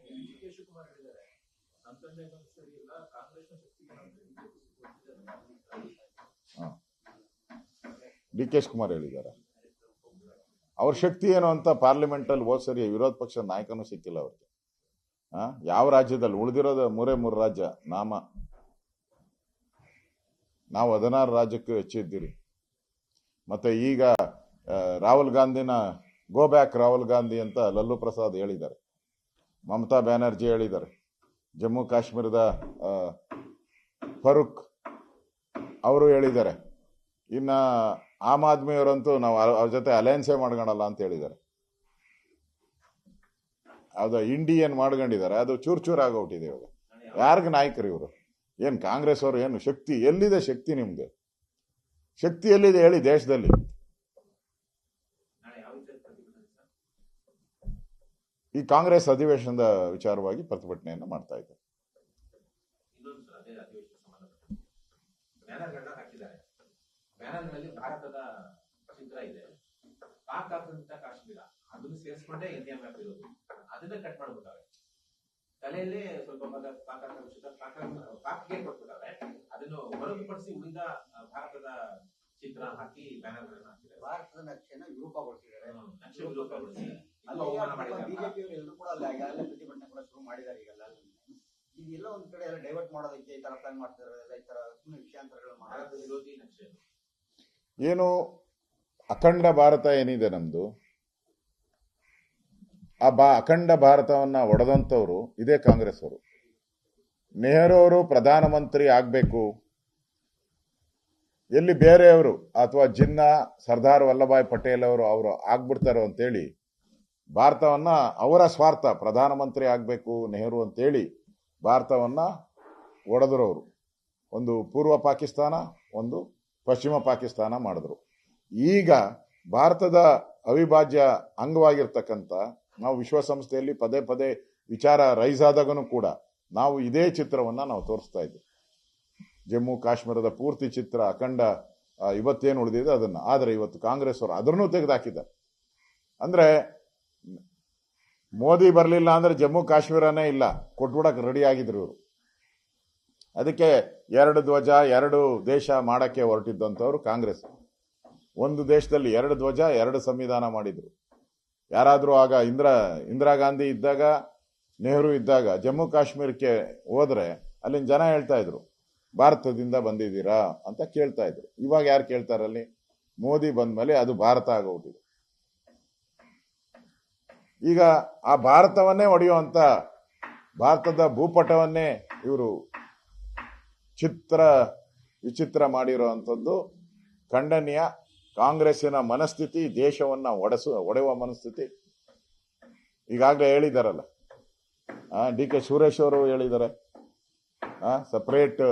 D K Shivakumar ಹೇಳಿದ್ದಾರೆ. ಹೇಳಿದ್ದಾರೆ ಅವ್ರ ಶಕ್ತಿ ಏನು ಅಂತ ಪಾರ್ಲಿಮೆಂಟಲ್ಲಿ ಹೋದ್ ಸರಿ ವಿರೋಧ ಪಕ್ಷದ ನಾಯಕನೂ ಸಿಕ್ಕಿಲ್ಲ ಅವ್ರಿಗೆ? ಯಾವ ರಾಜ್ಯದಲ್ಲಿ ಉಳಿದಿರೋದು ಮೂರೇ ಮೂರು ರಾಜ್ಯ, ನಾಮ. ನಾವು ಹದಿನಾರು ರಾಜ್ಯಕ್ಕೂ ಹೆಚ್ಚಿದ್ದೀರಿ ಮತ್ತೆ ಈಗ ರಾಹುಲ್ ಗಾಂಧಿನ, ಗೋ ಬ್ಯಾಕ್ ರಾಹುಲ್ ಗಾಂಧಿ ಅಂತ ಲಲ್ಲು ಪ್ರಸಾದ್ ಹೇಳಿದ್ದಾರೆ. ಮಮತಾ ಬ್ಯಾನರ್ಜಿ ಹೇಳಿದ್ದಾರೆ. ಜಮ್ಮು ಕಾಶ್ಮೀರದ ಫರೂಕ್ ಅವರು ಹೇಳಿದ್ದಾರೆ. ಇನ್ನು ಆಮ್ ಆದ್ಮಿಯವರಂತೂ ನಾವು ಅವ್ರ ಅವ್ರ ಜೊತೆ ಅಲಯನ್ಸೇ ಮಾಡ್ಕೊಳಲ್ಲ ಅಂತ ಹೇಳಿದ್ದಾರೆ. ಅದು ಇಂಡಿಯನ್ ಮಾಡ್ಕೊಂಡಿದ್ದಾರೆ. ಅದು ಚೂರ್ ಚೂರ್ ಆಗೋಗ್ಬಿಟ್ಟಿದೆ ಇವಾಗ. ಯಾರಿಗ ನಾಯಕರು ಇವರು? ಏನು ಕಾಂಗ್ರೆಸ್ ಅವರು? ಏನು ಶಕ್ತಿ? ಎಲ್ಲಿದೆ ಶಕ್ತಿ ನಿಮಗೆ? ಶಕ್ತಿ ಎಲ್ಲಿದೆ ಹೇಳಿ ದೇಶದಲ್ಲಿ ನಾಳೆ ಯಾವ ವಿಚಾರ ಪ್ರತಿಭಟನೆ ಸರ್ ಈ ಕಾಂಗ್ರೆಸ್ ಅಧಿವೇಶನದ ವಿಚಾರವಾಗಿ ಪ್ರತಿಭಟನೆಯನ್ನು ಮಾಡ್ತಾ ಇದ್ದಾರೆ. ಇನ್ನೊಂದು ಅದೇ ಅಧಿವೇಶನ ಸಂಬಂಧಪಟ್ಟ ಬ್ಯಾನರ್ಗಳನ್ನ ಹಾಕಿದ್ದಾರೆ. ಬ್ಯಾನರ್ಗಳಲ್ಲಿ ಭಾರತದ ಚಿತ್ರ ಇದೆ. ಪಾಕ್ ಆಕ್ರಮಿತ ಕಾಶ್ಮೀರ. ಅದನ್ನು ಸೇರಿಸ್ಕೊಂಡೇ ಇಂಡಿಯಾ ಮ್ಯಾಪ್ ಇರೋದು. ಅದನ್ನ ಕಟ್ ಮಾಡ್ಬಿಟ್ಟಾರೆ. ತಲೆಯಲ್ಲಿ ಸ್ವಲ್ಪ ಅದನ್ನು ಹೊರತುಪಡಿಸಿ ಉಳಿದ ಭಾರತದ ಚಿತ್ರ ಹಾಕಿ ಬ್ಯಾನರ್ಗಳನ್ನ ಹಾಕಿದ್ದಾರೆ. ಭಾರತದ ನಕ್ಷೆಯನ್ನು ವಿರೂಪಗೊಳಿಸಿದ್ದಾರೆ. ನಕ್ಷೆ ವಿಲೋಪಗೊಳಿಸಿ ಅಲ್ಲಿ ಅಲ್ಲಿ ಅವಮಾನ ಮಾಡಿದ್ದಾರೆ ಬಿಜೆಪಿ ಅವರು ಎಲ್ಲರೂ ಕೂಡ ಅಲ್ಲಿ ಆಗಲೇ ಪ್ರತಿಭಟನೆ ಕೂಡ ಶುರು ಮಾಡಿದ್ದಾರೆ ಈಗೆಲ್ಲ. ಇದೆಲ್ಲ ಒಂದ್ ಕಡೆ ಎಲ್ಲ ಡೈವರ್ಟ್ ಮಾಡೋದಕ್ಕೆ ಈ ತರ ಪ್ಲಾನ್ ಮಾಡ್ತಿದ್ದಾರೆ ಎಲ್ಲ ಈ ತರ ಸುಮ್ಮನೆ ವಿಷಯಾಂತರಗಳು ಮಾಡೋದು. ವಿರೋಧಿ ನಕ್ಷೆ. ಏನು ಅಖಂಡ ಭಾರತ ಏನಿದೆ ನಮ್ದು? ಆ ಬಾ ಅಖಂಡ ಭಾರತವನ್ನ ಒಡೆದಂಥವ್ರು ಇದೇ ಕಾಂಗ್ರೆಸ್ ಅವರು. ನೆಹರು ಅವರು ಪ್ರಧಾನಮಂತ್ರಿ ಆಗಬೇಕು. ಎಲ್ಲಿ ಬೇರೆಯವರು ಅಥವಾ ಜಿನ್ನಾ ಸರ್ದಾರ್ ವಲ್ಲಭಾಯ್ ಪಟೇಲ್ ಅವರು ಅವರು ಆಗ್ಬಿಡ್ತಾರೋ ಅಂತೇಳಿ ಭಾರತವನ್ನ ಅವರ ಸ್ವಾರ್ಥ, ಪ್ರಧಾನಮಂತ್ರಿ ಆಗಬೇಕು ನೆಹರು ಅಂತೇಳಿ ಭಾರತವನ್ನ ಒಡೆದ್ರು ಅವರು. ಒಂದು ಪೂರ್ವ ಪಾಕಿಸ್ತಾನ, ಒಂದು ಪಶ್ಚಿಮ ಪಾಕಿಸ್ತಾನ ಮಾಡಿದ್ರು. ಈಗ ಭಾರತದ ಅವಿಭಾಜ್ಯ ಅಂಗವಾಗಿರ್ತಕ್ಕಂಥ ನಾವು ವಿಶ್ವಸಂಸ್ಥೆಯಲ್ಲಿ ಪದೇ ಪದೇ ವಿಚಾರ ರೈಸ್ ಆದಾಗನೂ ಕೂಡ ನಾವು ಇದೇ ಚಿತ್ರವನ್ನ ನಾವು ತೋರಿಸ್ತಾ ಇದ್ದೀವಿ. ಜಮ್ಮು ಕಾಶ್ಮೀರದ ಪೂರ್ತಿ ಚಿತ್ರ ಅಖಂಡ ಇವತ್ತೇನು ಉಳಿದಿದೆ ಅದನ್ನ. ಆದರೆ ಇವತ್ತು ಕಾಂಗ್ರೆಸ್ ಅವರು ಅದನ್ನು ತೆಗೆದುಹಾಕಿದ್ದಾರೆ ಅಂದ್ರೆ ಮೋದಿ ಬರಲಿಲ್ಲ ಅಂದ್ರೆ ಜಮ್ಮು ಕಾಶ್ಮೀರನೇ ಇಲ್ಲ. ಕೊಟ್ಬಿಡಕ್ಕೆ ರೆಡಿ ಆಗಿದ್ರು ಅದಕ್ಕೆ ಎರಡು ಧ್ವಜ, ಎರಡು ದೇಶ ಮಾಡಕ್ಕೆ ಹೊರಟಿದ್ದಂಥವ್ರು ಕಾಂಗ್ರೆಸ್. ಒಂದು ದೇಶದಲ್ಲಿ ಎರಡು ಧ್ವಜ, ಎರಡು ಸಂವಿಧಾನ ಮಾಡಿದ್ರು. ಯಾರಾದರೂ ಆಗ ಇಂದಿರಾ ಇಂದಿರಾ ಗಾಂಧಿ ಇದ್ದಾಗ, ನೆಹರು ಇದ್ದಾಗ ಜಮ್ಮು ಕಾಶ್ಮೀರಕ್ಕೆ ಹೋದ್ರೆ ಅಲ್ಲಿನ ಜನ ಹೇಳ್ತಾ ಇದ್ರು, ಭಾರತದಿಂದ ಬಂದಿದ್ದೀರಾ ಅಂತ ಕೇಳ್ತಾ ಇದ್ರು. ಇವಾಗ ಯಾರು ಕೇಳ್ತಾರಲ್ಲಿ ಮೋದಿ ಬಂದ್ಮೇಲೆ ಅದು ಭಾರತ ಆಗೋಗ್ಬಿಟ್ಟಿದೆ. ಈಗ ಆ ಭಾರತವನ್ನೇ ಒಡೆಯುವಂತ ಭಾರತದ ಭೂಪಟವನ್ನೇ ಇವರು ಚಿತ್ರ, ವಿಚಿತ್ರ ಮಾಡಿರುವಂಥದ್ದು. ಖಂಡನೀಯ ಕಾಂಗ್ರೆಸ್ಸಿನ ಮನಸ್ಥಿತಿ, ದೇಶವನ್ನ ಒಡೆಸು, ಒಡೆಯುವ ಮನಸ್ಥಿತಿ. ಈಗಾಗಲೇ ಹೇಳಿದಾರಲ್ಲ. ಡಿ ಕೆ ಸುರೇಶ್ ಅವರು ಹೇಳಿದ್ದಾರೆ ಸಪರೇಟ್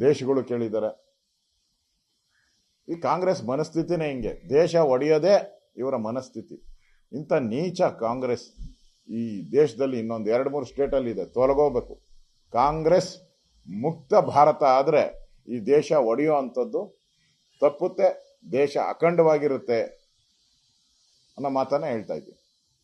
ದೇಶಗಳು ಕೇಳಿದ್ದಾರೆ ಈ ಕಾಂಗ್ರೆಸ್ ಮನಸ್ಥಿತಿನೇ ಹಿಂಗೆ. ದೇಶ ಒಡೆಯೋದೇ ಇವರ ಮನಸ್ಥಿತಿ. ಇಂಥ ನೀಚ ಕಾಂಗ್ರೆಸ್ ಈ ದೇಶದಲ್ಲಿ ಇನ್ನೊಂದು ಎರಡು ಮೂರು ಸ್ಟೇಟಲ್ಲಿ ಇದೆ ತೊಲಗೋಬೇಕು ಕಾಂಗ್ರೆಸ್ ಮುಕ್ತ ಭಾರತ ಆದರೆ ಈ ದೇಶ ಒಡೆಯೋ ಅಂಥದ್ದು ತಪ್ಪುತ್ತೆ, ದೇಶ ಅಖಂಡವಾಗಿರುತ್ತೆ ಅನ್ನೋ ಮಾತನ್ನ ಹೇಳ್ತಾ ಇದ್ದೀನಿ.